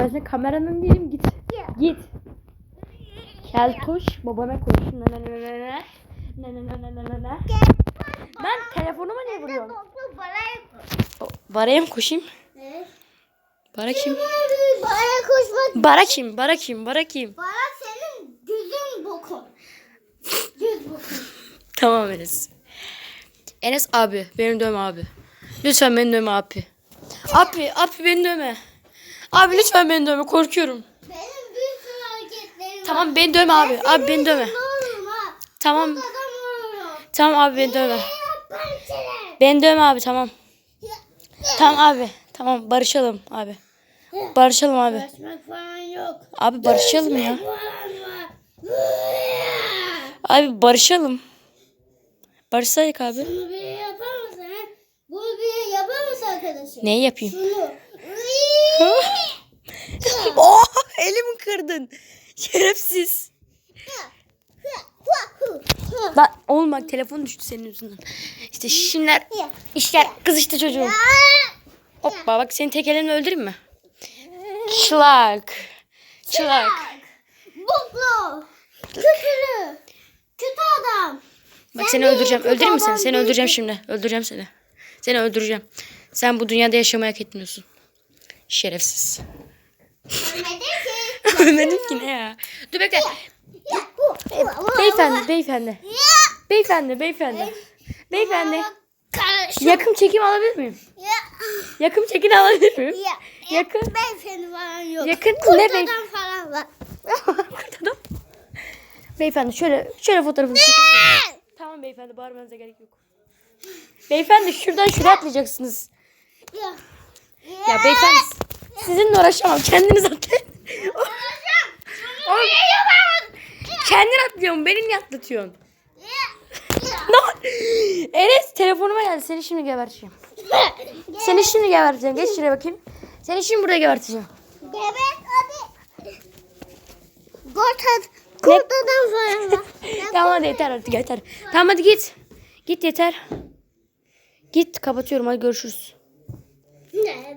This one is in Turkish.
Ben senin kameranın değilim git. Git. Keltoş babana koş. Ne ne ne ne ne. Ne ne ne ne ne ne ne. Ben telefonuma niye vuruyorum? O, Baraya mı koşayım? Ne? Bara kim? Bana koşma. Bara kim? Bara kim? Bara kim? Bana senin gözün bokun. Göz bokun. Tamam Enes. Enes abi. Benim dövme abi. Lütfen beni dövme abi. Abi, abi beni dövme. Abi lütfen beni dövme. Korkuyorum. Benim sürü hareketlerim Tamam beni dövme abi. Abi beni dövme. Tamam. Tamam abi beni dövme. Beni dövme abi tamam. Tamam abi. Tamam barışalım abi. Barışalım abi. Falan yok. Abi barışalım ya. Abi barışalım. Barışsaydık abi. Bunu bir yapar mısın? Bunu bir yapar mısın arkadaşım? Neyi yapayım? Şunu. Kırdın. Şerefsiz. Lan oğlum bak telefon düştü senin yüzünden. İşte şimdiler işler kızıştı çocuğum. Hoppa bak seni tek elimle öldüreyim mi? Çılak. Çılak. Boklu. Kötülü. Kötü adam. Bak Sen seni öldüreceğim. Öldüreyim mi seni? Seni öldüreceğim şimdi. Öldüreceğim seni. Seni öldüreceğim. Sen bu dünyada yaşamayı hak etmiyorsun. Şerefsiz. Ölmedin ki. Ne ya? Dur bekle. Beyefendi, beyefendi. Beyefendi, beyefendi. Beyefendi. Yakın çekim alabilir miyim? Ya. Yakın çekim alabilir miyim? Ya. Yakın. Ben seni falan yok. Yakın Kurt ne bey- adam falan var. Kurt adam. Beyefendi şöyle şöyle fotoğrafını çekin. Tamam beyefendi bağırmanıza gerek yok. Beyefendi şuradan şuraya atlayacaksınız. Ya. Ya beyefendi sizinle uğraşamam. Kendiniz atlayın. Kendin atlıyorsun. Beni niye atlatıyorsun? Ne? Enes telefonuma geldi. Seni şimdi geberteceğim. Seni şimdi geberteceğim. Geç şuraya bakayım. Seni şimdi burada geberteceğim. Gebek hadi. Kurt ad- Kurt adam falan var. tamam hadi yeter artık yeter. Tamam hadi git. Git yeter. Git kapatıyorum hadi görüşürüz. Ne?